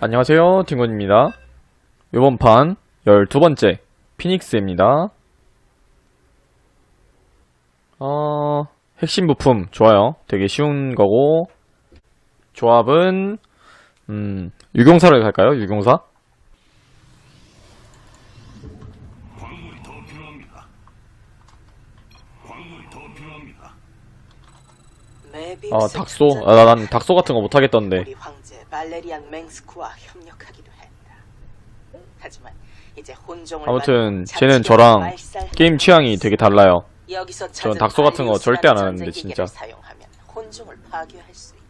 안녕하세요, 딩곤입니다. 이번 판 12번째 피닉스입니다. 어, 핵심 부품 좋아요. 되게 쉬운 거고 조합은 음, 유경사를 갈까요? 유경사? 메비 아, 닥소? 아, 나- 난 닥소 같은 거 못 하겠던데. 발레리안 맹스크와 협력하기로 했다. 하지만 이제 혼종을 아무튼 쟤는 저랑 말살 게임 취향이 되게 달라요. 여기서 전 찾은 닥소 같은 거 발리우스라는 절대 안 하는데, 전쟁 진짜. 기계를 사용하면 혼종을 파괴할 수 있다.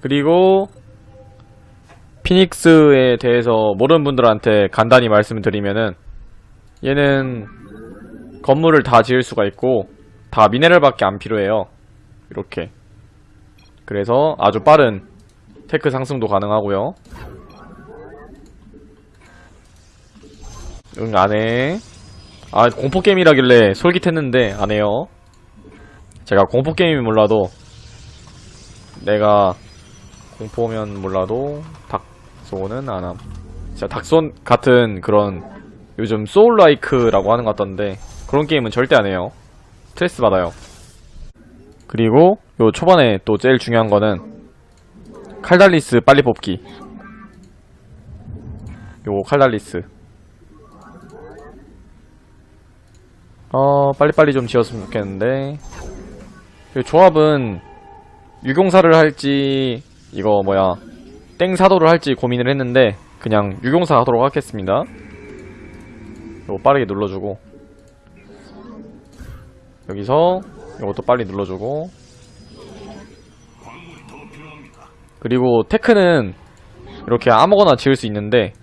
그리고 피닉스에 대해서 모르는 분들한테 간단히 말씀을 드리면은 얘는 건물을 다 지을 수가 있고 다 미네랄밖에 안 필요해요. 이렇게. 그래서 아주 빠른 테크 상승도 가능하고요. 응, 안 해. 아, 공포게임이라길래 솔깃했는데 안 해요. 제가 공포게임이 몰라도 내가 공포면 몰라도 닥소는 안함. 진짜 닥소 같은 그런 요즘 소울라이크라고 하는 것 같던데 그런 게임은 절대 안 해요. 스트레스 받아요. 그리고 요 초반에 또 제일 중요한 거는 칼달리스 빨리 뽑기. 요 칼달리스. 어, 빨리빨리 좀 지었으면 좋겠는데. 요 조합은 유경사를 할지 이거 뭐야 땡사도를 할지 고민을 했는데 그냥 유경사 하도록 하겠습니다 이거 빠르게 눌러주고 여기서 이것도 빨리 눌러주고 그리고 테크는 이렇게 아무거나 지을 수 있는데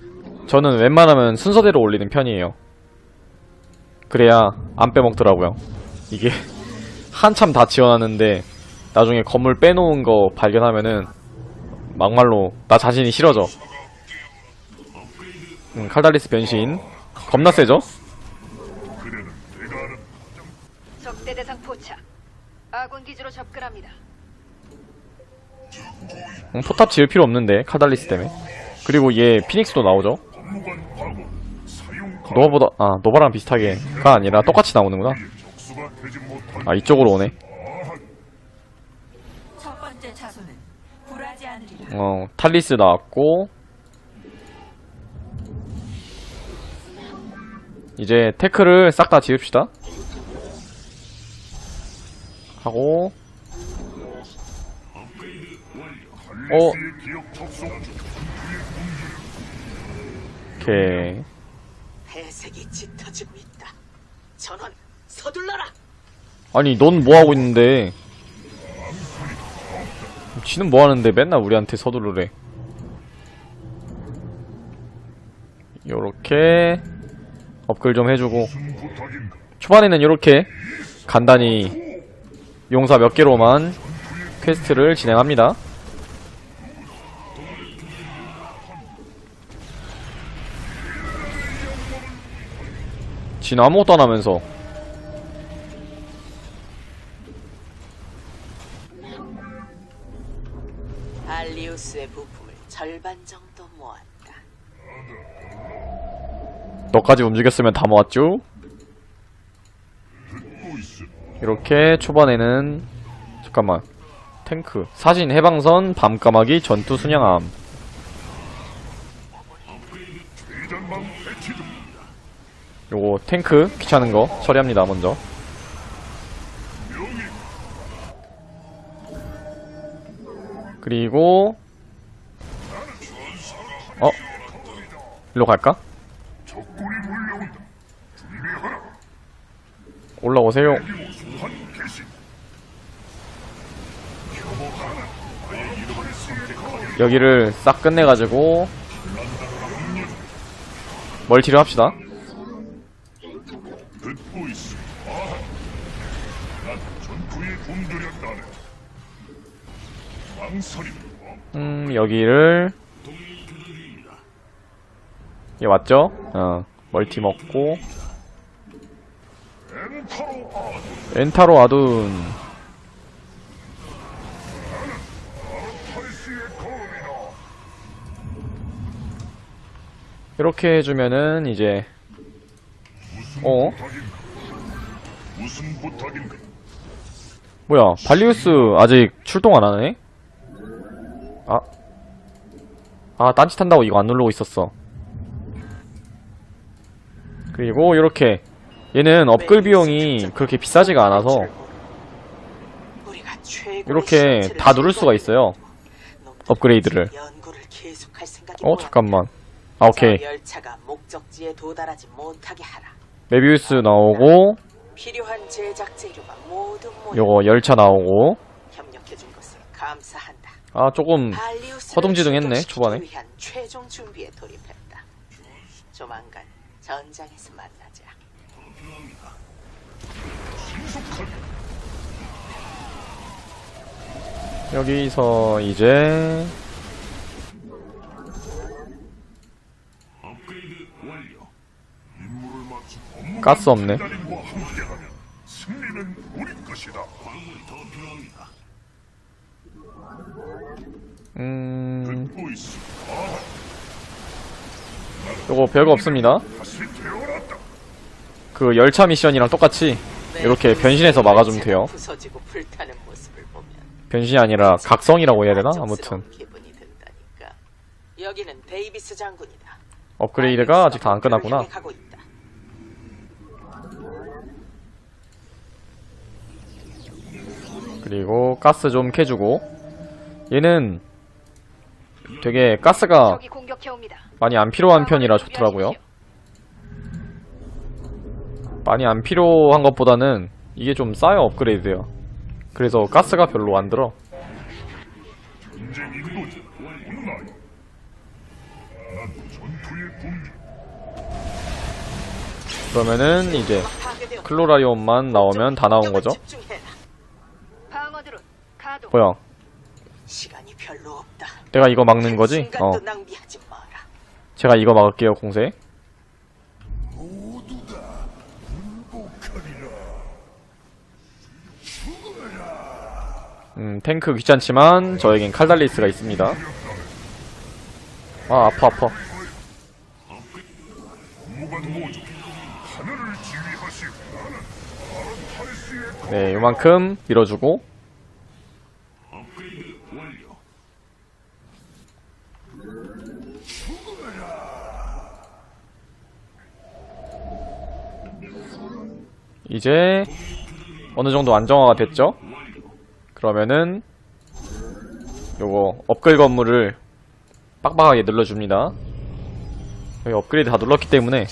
저는 웬만하면 순서대로 올리는 편이에요 그래야 안 빼먹더라고요 이게 한참 다 지어놨는데 나중에 건물 빼놓은 거 발견하면은 막말로 나 자신이 싫어져 음, 칼달리스 변신 겁나 세죠? 적대 대상 포착. 아군 기지로 접근합니다. 음, 포탑 지을 필요 없는데 칼달리스 때문에. 그리고 얘 피닉스도 나오죠? 노바보다 아 노바랑 비슷하게가 아니라 똑같이 나오는구나. 아 이쪽으로 오네. 어, 탈리스 나왔고 이제 테크를 싹다 지읍시다. 하고 어 오케이 회색이 짙어지고 있다. 전원 서둘러라. 아니 넌 뭐 하고 있는데 지는 뭐 하는데 맨날 우리한테 서두르래 요렇게 업글 좀 해주고 초반에는 이렇게 간단히 용사 몇 개로만 퀘스트를 진행합니다. 진 아무것도 안 하면서 발리우스의 부품을 절반 정도 모았다. 너까지 움직였으면 다 모았죠? 이렇게 초반에는 잠깐만 탱크 사진 해방선 밤까마귀 전투 순양함 대장방 배치 중 요거 탱크 귀찮은 거 처리합니다 먼저 그리고 어? 일로 갈까? 올라오세요 여기를 싹 끝내가지고 멀티를 합시다 음 여기를 얘 왔죠? 어 멀티 먹고 엔타로 아둔 이렇게 해주면은 이제 어? 뭐야 발리우스 아직 출동 안 하네? 아. 아, 딴짓 한다고 이거 안 누르고 있었어. 그리고 이렇게 얘는 업글 비용이 그렇게 비싸지가 않아서 이렇게 다 누를 수가 있어요. 업그레이드를. 어, 잠깐만. 아, 오케이. 메비우스 나오고 재료가 모두 모여 요거 열차 나오고 아, 조금 허둥지둥했네, 초반에. 위한 최종 준비에 돌입했다. 조만간 전장에서 만나자. 여기서 이제 가스 없네. 별거 없습니다. 그 열차 미션이랑 똑같이 이렇게 변신해서 막아주면 돼요. 모습을 보면 변신이 아니라 각성이라고 해야 되나? 아무튼 기분이 든다니까. 여기는 데이비스 장군이다. 업그레이드가 아직 다 안 끝났구나. 그리고 가스 좀 캐주고 얘는 되게 가스가. 많이 안 필요한 편이라 좋더라고요. 많이 안 필요한 것보다는 이게 좀 싸요 업그레이드요. 그래서 가스가 별로 안 들어. 그러면은 이제. 클로라리온만 나오면 다 나온 거죠. 뭐야? 내가 이거 막는 거지? 어. 제가 이거 막을게요 공세. 음 탱크 귀찮지만 저에겐 칼달리스가 있습니다. 아 아파 아파. 네 요만큼 밀어주고 업그레이드 완료. 이제 어느 정도 안정화가 됐죠? 그러면은 요거 업글 건물을 빡빡하게 눌러줍니다. 여기 업그레이드 다 눌렀기 때문에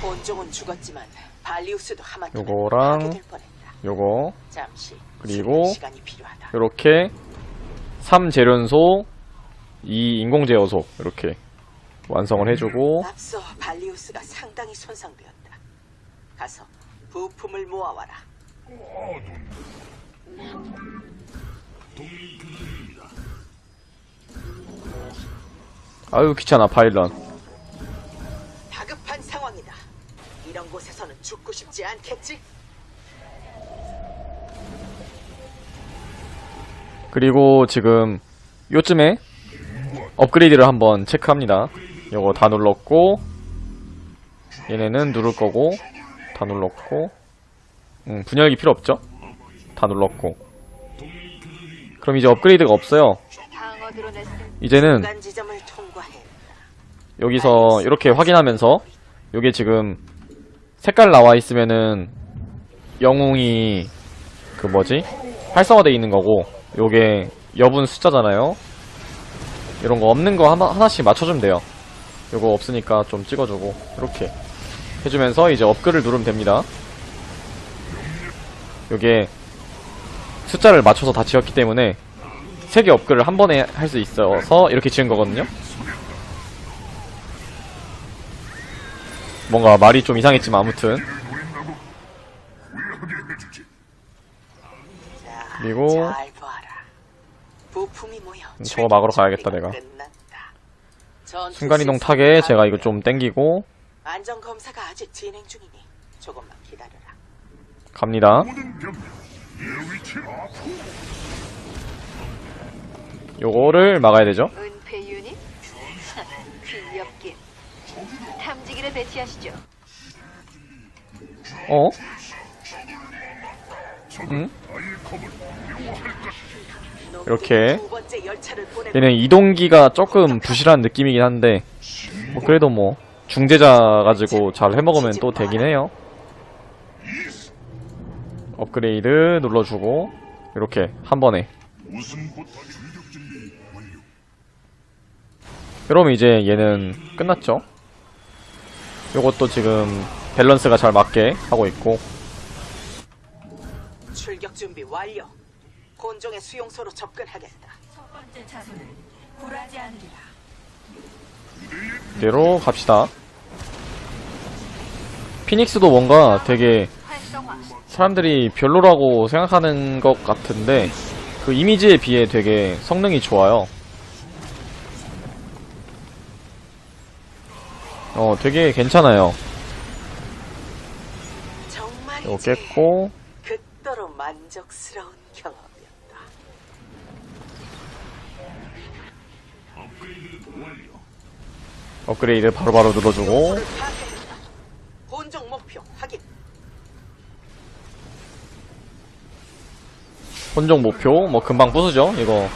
본종은 죽었지만 발리우스도 하마터면 요거랑 파괴될 뻔했다. 요거 잠시 그리고 시간이 필요하다. 요렇게 3 재련소 2 인공제어소 이렇게 완성을 해주고 앞서 발리우스가 상당히 손상되었다. 가서 부품을 모아와라. 아유 귀찮아 파일런 다급한 상황이다. 이런 곳에서는 죽고 싶지 않겠지? 그리고 지금 요쯤에 업그레이드를 한번 체크합니다. 요거 다 눌렀고 얘네는 누를 거고 다 눌렀고 음, 분열기 필요 없죠? 다 눌렀고 그럼 이제 업그레이드가 없어요. 이제는. 여기서 이렇게 확인하면서 요게 지금 색깔 나와 있으면은 영웅이 그 뭐지 활성화돼 있는 거고 요게 여분 숫자잖아요 이런 거 없는 거 하나, 하나씩 맞춰주면 돼요 요거 없으니까 좀 찍어주고 이렇게 해주면서 이제 업글을 누르면 됩니다 요게 숫자를 맞춰서 다 지었기 때문에 세 개 업글을 한 번에 할 수 있어서 이렇게 지은 거거든요 뭔가 말이 좀 이상했지만 아무튼 그리고. 저거 막으러 가야겠다, 내가. 순간이동 타게 제가 이거 좀 땡기고 안전 검사가 아직 진행 중이니 조금만 기다려라. 갑니다. 요거를 막아야 되죠. 은폐 유닛? 귀엽긴. 탐지기를 배치하시죠. 어? 적은 아이의 검을 미워할 것이. 이렇게. 얘는 이동기가 조금 부실한 느낌이긴 한데 뭐 그래도 뭐 중재자 가지고 잘 해먹으면 또 되긴 해요 업그레이드 눌러주고 이렇게 한 번에. 그러면 이제 얘는 끝났죠 요것도 지금 밸런스가 잘 맞게 하고 있고 출격 준비 완료. 곤종의 수용소로 접근하겠다. 첫 번째 차소는 굴하지 않으리라. 이대로 갑시다 피닉스도 뭔가 되게 활성화. 사람들이 별로라고 생각하는 것 같은데 그 이미지에 비해 되게 성능이 좋아요. 어, 되게 괜찮아요. 정말이지. 이거 깼고 극도로 만족스러운 경험 업그레이드 바로바로 눌러주고. 곤종 목표 확인. 혼종 목표 뭐 금방 부수죠 이거.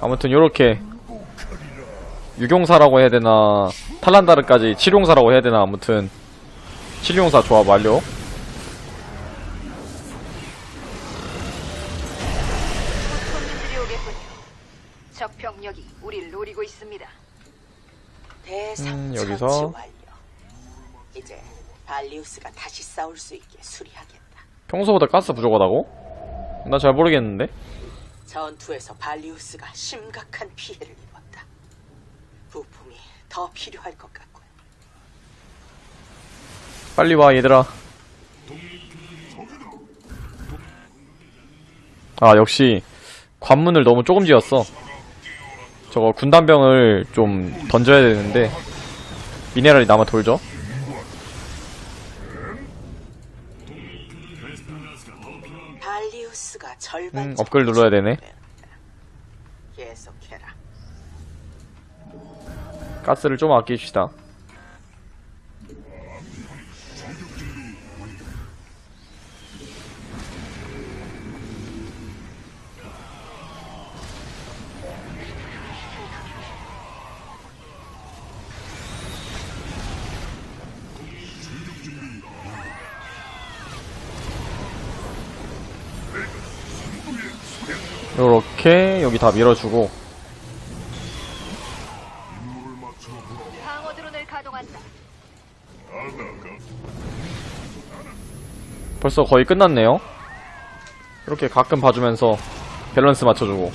아무튼 요렇게 유경사라고 해야 되나 탈란다르까지 칠용사라고 해야 되나 아무튼 칠용사 조합 완료. 적 병력이 우리를 노리고 있습니다. 대상 음, 여기서. 완료. 이제 발리우스가 다시 싸울 수 있게 수리하겠다. 평소보다 가스 부족하다고? 나 잘 모르겠는데. 전투에서 발리우스가 심각한 피해를 입었다. 부품이 더 필요할 것 같군. 빨리 와 얘들아 아 역시 관문을 너무 조금 지었어 저거 군단병을 좀 던져야 되는데 미네랄이 남아 돌죠? 음, 업글 눌러야 되네. 가스를 좀 아끼시다 요렇게 여기 다 밀어주고. 방어 드론을 가동한다. 벌써 거의 끝났네요. 이렇게 가끔 봐주면서 밸런스 맞춰주고.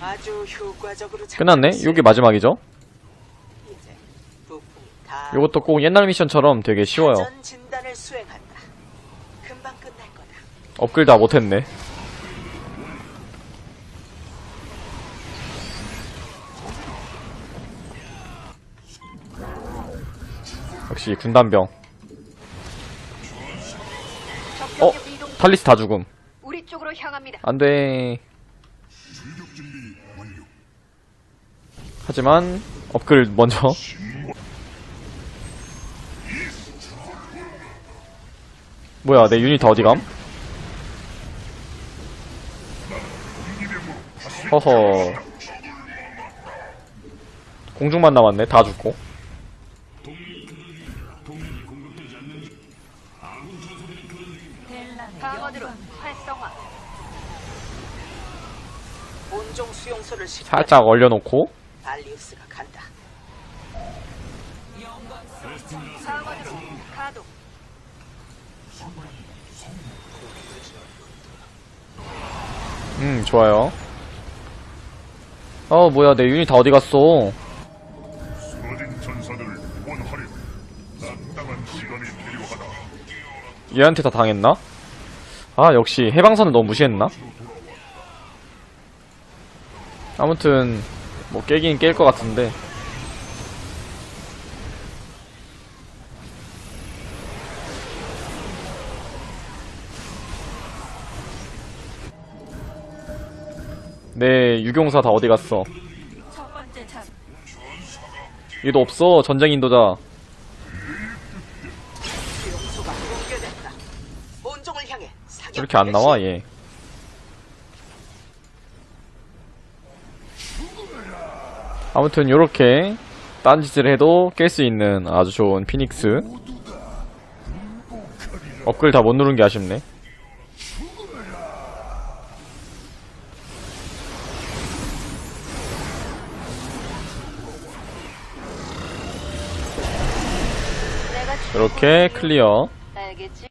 아주 효과적으로 끝났네? 요게 마지막이죠? 요것도 꼭 옛날 미션처럼 되게 쉬워요. 사전 진단을 수행한다. 금방 끝날 거다. 업글 다 못했네. 역시 군단병. 적 어? 탈리스 다 죽음. 우리 쪽으로 향합니다. 안돼. 하지만 업글 먼저. 뭐야 내 유닛 다 어디감? 허허. 공중만 남았네 다 죽고. 방어 드론. 활성화. 수용소를 살짝 얼려놓고 발리우스가 간다. 방어 드론 가동. 음 좋아요. 어 뭐야 내 유닛 다 어디 갔어? 얘한테 다 당했나? 아 역시 해방선을 너무 무시했나? 아무튼 뭐 깨긴 깰 것 같은데 내 유경사 다 어디 갔어? 얘도 없어 전쟁 인도자. 이렇게 안 나와 얘. 아무튼 요렇게 딴짓을 해도 깰 수 있는 아주 좋은 피닉스. 업글 다 못 누른 게 아쉽네 이렇게 클리어 알겠지?